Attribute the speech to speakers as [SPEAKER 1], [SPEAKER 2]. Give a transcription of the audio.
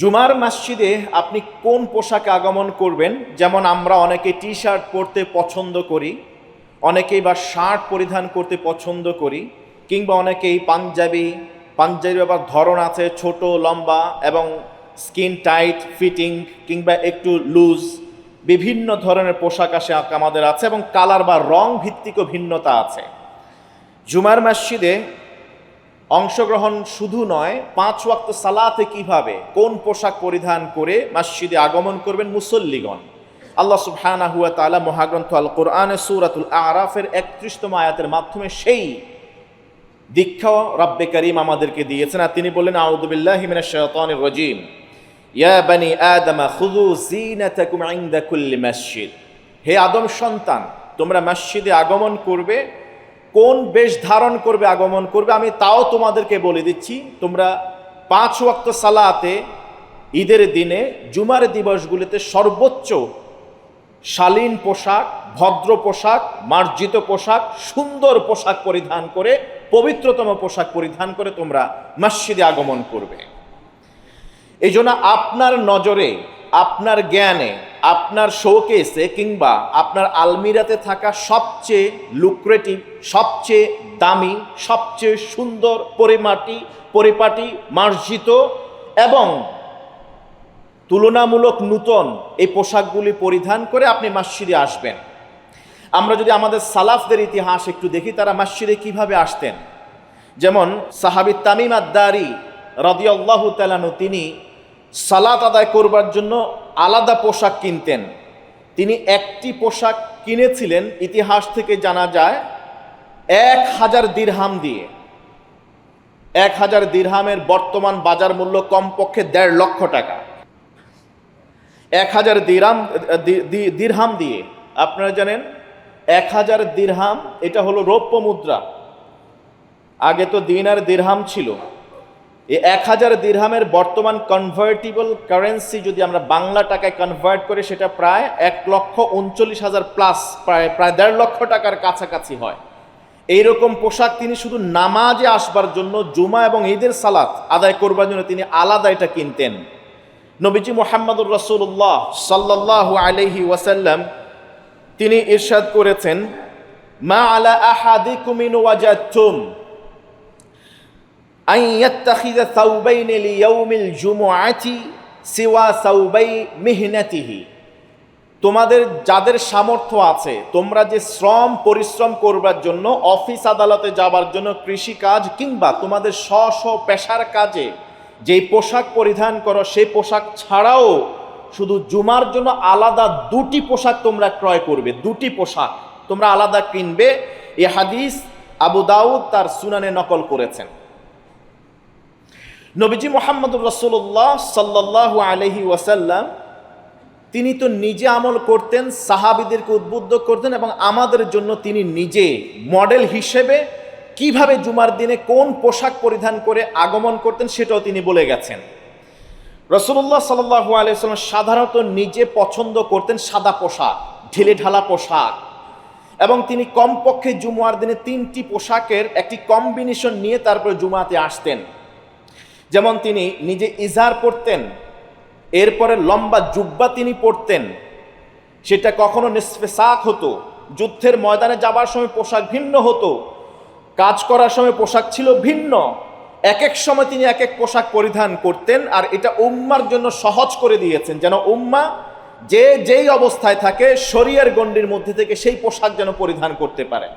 [SPEAKER 1] জুমার মসজিদে আপনি কোন পোশাকে আগমন করবেন? যেমন আমরা অনেকে টি শার্ট পরতে পছন্দ করি, অনেকেই বা শার্ট পরিধান করতে পছন্দ করি, কিংবা অনেকেই পাঞ্জাবি পাঞ্জাবি আবার ধরন আছে ছোট, লম্বা এবং স্কিন টাইট, ফিটিং, কিংবা একটু লুজ। বিভিন্ন ধরনের পোশাক আসে আমাদের আছে এবং কালার বা রং ভিত্তিকও ভিন্নতা আছে। জুমার মসজিদে অংশগ্রহণ শুধু নয়, পাঁচ ওয়াক্ত সালাতে কীভাবে, কোন পোশাক পরিধান করে মসজিদে আগমন করবেন মুসল্লিগণ? আল্লাহ সুবহানাহু ওয়া তাআলা মহাগ্রন্থ আল কোরআনে সূরাতুল আরাফের একত্রিশতম আয়াতের মাধ্যমে সেই দীক্ষা রব্বে করিম আমাদেরকে দিয়েছেন। আর তিনি বললেন, আউযু বিল্লাহি মিনাশ শাইতানির রাজীম। ইয়া বানি আদম, খুযু যিনাতাকুম ইনদা কুল্লি মসজিদ। হে আদম সন্তান, তোমরা মসজিদে আগমন করবে কোন বেশ ধারণ করবে, আগমন করবে, আমি তাও তোমাদেরকে বলে দিচ্ছি। তোমরা পাঁচ ওয়াক্ত সালাতে ঈদের দিনে জুমার দিবসগুলিতে সর্বোচ্চ শালীন পোশাক, ভদ্র পোশাক, মার্জিত পোশাক, সুন্দর পোশাক পরিধান করে, পবিত্রতম পোশাক পরিধান করে তোমরা মসজিদে আগমন করবে। এই আপনার নজরে, আপনার জ্ঞানে আপনার শোকেসে কিংবা আপনার আলমিরাতে থাকা সবচেয়ে লুক্রেটিভ, সবচেয়ে দামি, সবচেয়ে সুন্দর পরিমাটি, পরিপাটি, মার্জিত এবং তুলনামূলক নূতন এই পোশাকগুলি পরিধান করে আপনি মসজিদে আসবেন। আমরা যদি আমাদের সালাফদের ইতিহাস একটু দেখি, তারা মসজিদে কীভাবে আসতেন। যেমন সাহাবি তামিম আদ্দারি রদিয়াল্লাহু তালানু তিনি সালাত আদায় করবার জন্য আলাদা পোশাক কিনতেন। তিনি একটি পোশাক কিনেছিলেন ইতিহাস থেকে জানা যায় এক হাজার দিরহাম দিয়ে। এক হাজার দিরহামের বর্তমান বাজার মূল্য কমপক্ষে দেড় লক্ষ টাকা। এক হাজার দিরহাম দিরহাম দিয়ে। আপনারা জানেন, এক হাজার দিরহাম, এটা হলো রৌপ্য মুদ্রা। আগে তো দিন আর দিরহাম ছিল। এই এক হাজার দিরহামের বর্তমান কনভার্টিবল কারেন্সি যদি আমরা বাংলা টাকায় কনভার্ট করি, সেটা প্রায় এক লক্ষ উনচল্লিশ হাজার প্লাস প্রায় প্রায় দেড় লক্ষ টাকার কাছাকাছি হয়। এইরকম পোশাক তিনি শুধু নামাজে আসবার জন্য জুমা এবং ঈদের সালাত আদায় করবার জন্য তিনি আলাদা এটা কিনতেন। নবীজি মোহাম্মদুর রসুল্লাহ সাল্লাহ আলহি ওয়াসাল্লাম তিনি ইরশাদ করেছেন, মা আলা আহাদি কুমিন ওয়াজাতুম আন ইয়াত্তাখিযা সাওবাইন লিয়াউমিল জুমুআতি সিওয়া সাওবাই মিহনাতিহি। তোমাদের যাদের সামর্থ্য আছে, তোমরা যে শ্রম, পরিশ্রম করবার জন্য, অফিস আদালতে যাবার জন্য কৃষি কাজ কিংবা তোমাদের স্ব স্ব পেশার কাজে যেই পোশাক পরিধান করো, সেই পোশাক ছাড়াও শুধু জুমার জন্য আলাদা দুটি পোশাক তোমরা ক্রয় করবে, দুটি পোশাক তোমরা আলাদা কিনবে। এ হাদিস আবু দাউদ তার সুনানে নকল করেছেন। নবীজি মোহাম্মদুর রসুল্লাহ সাল্লাহ আলহি ওয়াসাল্লাম, তিনি তো নিজে আমল করতেন, সাহাবিদেরকে উদ্বুদ্ধ করতেন এবং আমাদের জন্য তিনি নিজে মডেল হিসেবে কীভাবে জুমার দিনে কোন পোশাক পরিধান করে আগমন করতেন সেটাও তিনি বলে গেছেন। রসুল্লাহ সাল্লু আলিয়াল্লাম সাধারণত নিজে পছন্দ করতেন সাদা পোশাক, ঢেলে ঢালা পোশাক এবং তিনি কমপক্ষে জুমার দিনে তিনটি পোশাকের একটি কম্বিনেশন নিয়ে তারপরে জুমাতে আসতেন। যেমন তিনি নিজে ইজার পরতেন এরপরে লম্বা জুব্বা তিনি পরতেন সেটা কখনো নিষ্পেশাক হতো, যুদ্ধের ময়দানে যাবার সময় পোশাক ভিন্ন হতো, কাজ করার সময় পোশাক ছিল ভিন্ন এক এক সময় তিনি এক এক পোশাক পরিধান করতেন, আর এটা উম্মার জন্য সহজ করে দিয়েছেন, যেন উম্মা যে যেই অবস্থায় থাকে শরীরের গণ্ডির মধ্যে থেকে সেই পোশাক যেন পরিধান করতে পারে।